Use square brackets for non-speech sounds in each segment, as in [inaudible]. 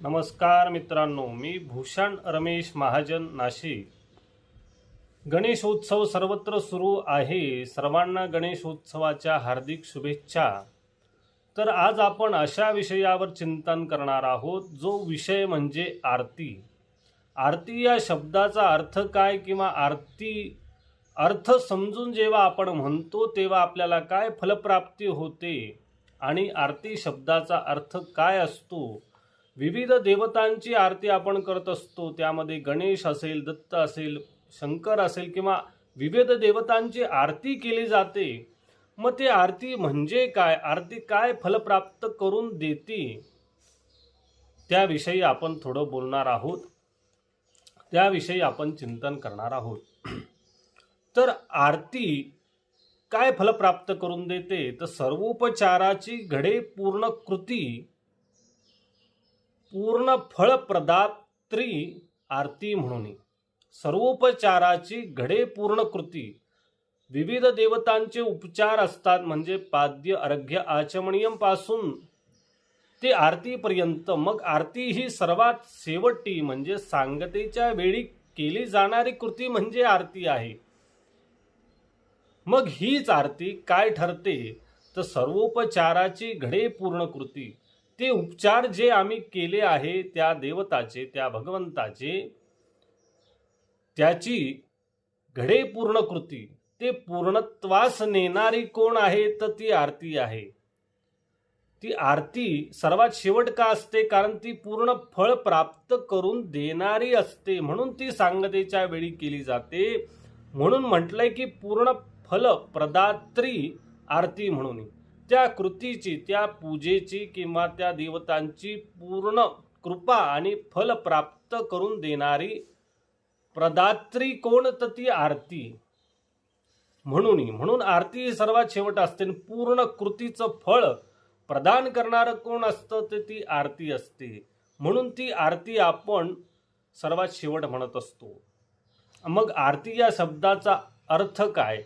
नमस्कार मित्रांनो मी भूषण रमेश महाजन नाशिक. गणेशोत्सव सर्वत्र सुरू आहे. सर्वांना गणेशोत्सवाच्या हार्दिक शुभेच्छा. तर आज आपण अशा विषयावर चिंतन करणार आहोत जो विषय म्हणजे आरती. आरती या शब्दाचा अर्थ काय किंवा आरती अर्थ समजून जेव्हा आपण म्हणतो तेव्हा आपल्याला काय फलप्राप्ती होते आणि आरती शब्दाचा अर्थ काय असतो? विविध देवतांची आरती आपण करत असतो. त्यामध्ये गणेश असेल दत्त असेल शंकर असेल किंवा विविध देवतांची आरती केली जाते. मग ते आरती म्हणजे काय? आरती काय फलप्राप्त करून देते? त्याविषयी आपण थोडं बोलणार आहोत. त्याविषयी आपण चिंतन करणार आहोत. तर आरती काय फलप्राप्त करून देते? तर सर्वोपचाराची घडे पूर्ण कृती पूर्ण फळप्रदात्री आरती म्हणून सर्वोपचाराची घडे पूर्ण कृती. विविध देवतांचे उपचार असतात म्हणजे पाद्य अर्घ्य आचमणीयमपासून ते आरतीपर्यंत. मग आरती ही सर्वात शेवटी म्हणजे सांगतेच्या वेळी केली जाणारी कृती म्हणजे आरती आहे. मग हीच आरती काय ठरते? तर सर्वोपचाराची घडे पूर्ण कृती. ते उपचार जे आम्ही केले आहे त्या देवताचे त्या भगवंताचे त्याची घडे पूर्ण कृती ते पूर्णत्वास नेणारी कोण आहे तर ती आरती आहे. ती आरती सर्वात शेवट का असते? कारण ती पूर्ण फळ प्राप्त करून देणारी असते. म्हणून ती सांगतेच्या वेळी केली जाते. म्हणून म्हटलंय की पूर्ण फल प्रदात्री आरती म्हणून. त्या कृतीची त्या पूजेची किंवा त्या देवतांची पूर्ण कृपा आणि फल प्राप्त करून देणारी प्रदात्री कोण तर ती आरती. म्हणून म्हणून आरती ही सर्वात शेवट असते आणि पूर्ण कृतीचं फळ प्रदान करणारं कोण असतं ते ती आरती असते. म्हणून ती आरती आपण सर्वात शेवट म्हणत असतो. मग आरती या शब्दाचा अर्थ काय?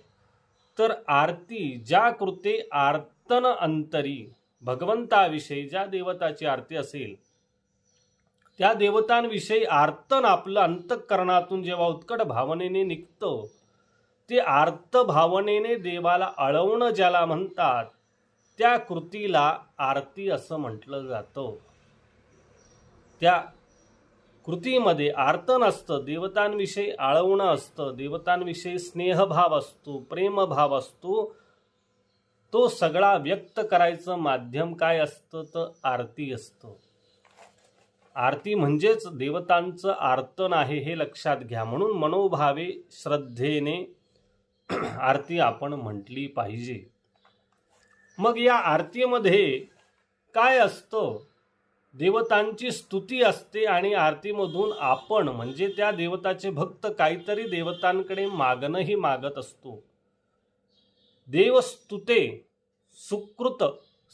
तर आरती ज्या कृते आर्तन अंतरी भगवंताविषयी ज्या देवताची आरती असेल त्या देवतांविषयी आर्तन आपलं अंतःकरणातून जेव्हा उत्कट भावनेने निघतं ते आर्त भावनेने देवाला अळवणं ज्याला म्हणतात त्या कृतीला आरती असं म्हटलं जातं. त्या कृतीमध्ये आर्तन असतं देवतांविषयी आळवणं असतं देवतांविषयी स्नेहभाव असतो प्रेमभाव असतो तो सगळा व्यक्त करायचं माध्यम काय असतं? तर आरती असतं. आरती म्हणजेच देवतांचं आर्तन आहे हे लक्षात घ्या. म्हणून मनोभावे श्रद्धेने [clears throat] आरती आपण म्हटली पाहिजे. मग या आरतीमध्ये काय असतं? देवतांची स्तुती असते आणि आरतीमधून आपण म्हणजे त्या देवताचे भक्त काहीतरी देवतांकडे मागणंही मागत असतो. देवस्तुते सुकृत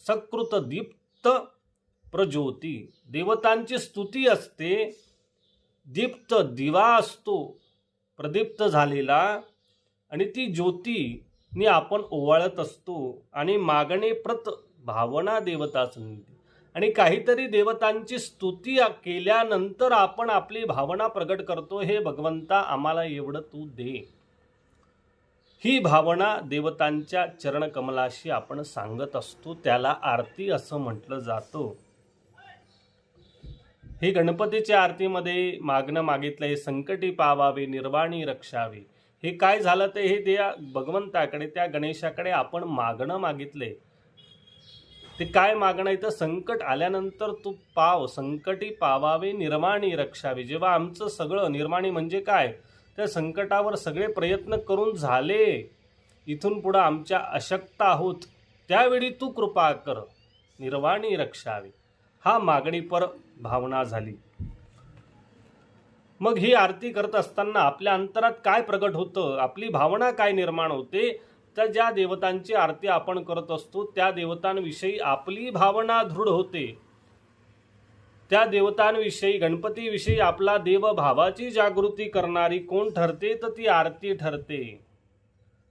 सकृत दीप्त प्रज्योती देवतांची स्तुती असते दीप्त दिवा असतो प्रदीप्त झालेला. आणि ती ज्योतीने आपण ओवाळत असतो. आणि मागणे प्रत भावना देवताचं आणि काहीतरी देवतांची स्तुती केल्यानंतर आपण आपली भावना प्रगट करतो. हे भगवंता आम्हाला एवढं तू दे. ही भावना देवतांच्या चरणकमलाशी आपण सांगत असतो त्याला आरती असं म्हटलं जातं. हे गणपतीच्या आरतीमध्ये मागणं मागितलं हे संकटी पावावे निर्वाणी रक्षावे. हे काय झालं ते हे त्या भगवंताकडे त्या गणेशाकडे आपण मागणं मागितले. ते काय मागणं आहे तर संकट आल्यानंतर तू पाव संकटी पावावे निर्माणी रक्षावे. जेव्हा आमचं सगळं निर्माणी म्हणजे काय? त्या संकटावर सगळे प्रयत्न करून झाले. इथून पुढं आमच्या अशक्त आहोत. त्यावेळी तू कृपा कर. निर्वाणी रक्षावे. हा मागणीपर भावना झाली. मग ही आरती करत असताना आपल्या अंतरात काय प्रगट होतं? आपली भावना काय निर्माण होते? तर ज्या देवतांची आरती आपण करत असतो त्या देवतांविषयी आपली भावना दृढ होते. त्या देवतांविषयी गणपतीविषयी आपला देवभावाची जागृती करणारी कोण ठरते तर ती आरती ठरते.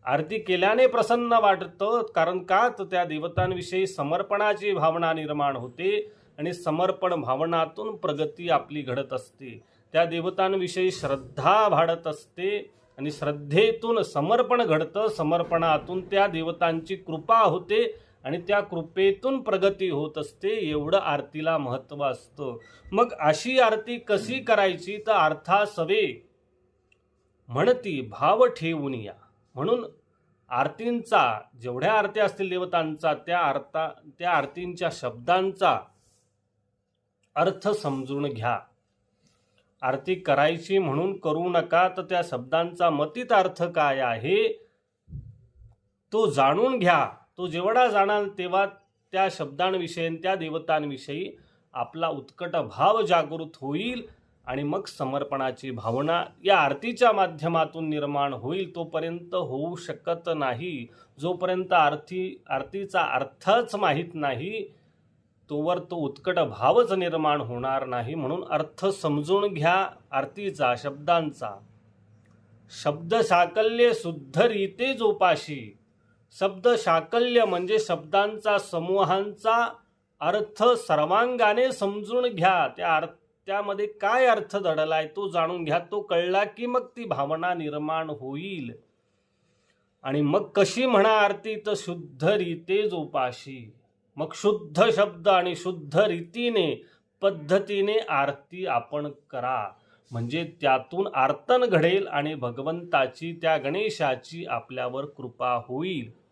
आरती केल्याने प्रसन्न वाटतं कारण का तर त्या देवतांविषयी समर्पणाची भावना निर्माण होते आणि समर्पण भावनातून प्रगती आपली घडत असते. त्या देवतांविषयी श्रद्धा वाढत असते आणि श्रद्धेतून समर्पण घडतं समर्पणातून त्या देवतांची कृपा होते आणि त्या कृपेतून प्रगती होत असते एवढं आरतीला महत्त्व असतं. मग अशी आरती कशी करायची? तर अर्थासवे म्हणती भाव ठेवून या. म्हणून आरतींचा जेवढ्या आरती असतील देवतांचा त्या आरता त्या आरतींच्या शब्दांचा अर्थ समजून घ्या. आरती करायची म्हणून करू नका तर त्या शब्दांचा मतीत अर्थ काय आहे? तो जाणून घ्या. तो जेवढा जाणाल तेव्हा त्या शब्दांविषयी त्या देवतांविषयी आपला उत्कट भाव जागृत होईल आणि मग समर्पणाची भावना या आरतीच्या माध्यमातून निर्माण होईल तोपर्यंत होऊ शकत नाही. जोपर्यंत आरती आरतीचा अर्थच माहीत नाही तोवर तो उत्कट भावच निर्माण होणार नाही म्हणून अर्थ समजून घ्या आरतीचा शब्दांचा. शब्द साकल्य शुद्ध रीते जोपाशी शब्द शाकल्य म्हणजे शब्दांचा समूहांचा अर्थ सर्वांगाने समजून घ्या. त्या अर्थ त्यामध्ये काय अर्थ दडलाय तो जाणून घ्या. तो कळला की मग ती भावना निर्माण होईल. आणि मग कशी म्हणा आरती तर शुद्ध रीते जोपाशी. मग शुद्ध शब्द आणि शुद्ध रीतीने पद्धतीने आरती आपण करा. म्हणजे त्यातून आर्तन घडेल आणि भगवंताची त्या गणेशाची आपल्यावर कृपा होईल.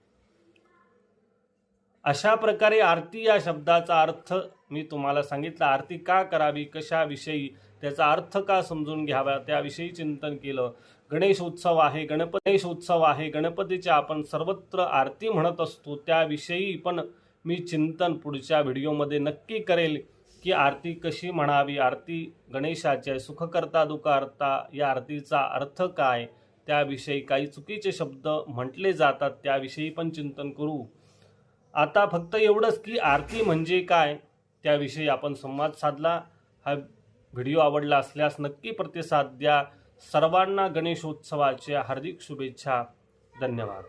अशा प्रकारे आरती या शब्दाचा अर्थ मी तुम्हाला सांगितलं. आरती का करावी कशाविषयी त्याचा अर्थ का समजून घ्यावा त्याविषयी चिंतन केलं. गणेश उत्सव आहे गणपती गणेश उत्सव आहे गणपतीच्या आपण सर्वत्र आरती म्हणत असतो. त्याविषयी पण मी चिंतन पुढच्या व्हिडिओमध्ये नक्की करेल की आरती कशी म्हणावी. आरती गणेशाच्या सुखकर्ता दुःखहर्ता या आरतीचा अर्थ काय? त्याविषयी काही चुकीचे शब्द म्हटले जातात. त्याविषयी पण चिंतन करू. आता फक्त एवढंच की आरती म्हणजे काय? त्याविषयी आपण संवाद साधला. हा व्हिडिओ आवडला असल्यास नक्की प्रतिसाद द्या. सर्वांना गणेशोत्सवाच्या हार्दिक शुभेच्छा. धन्यवाद.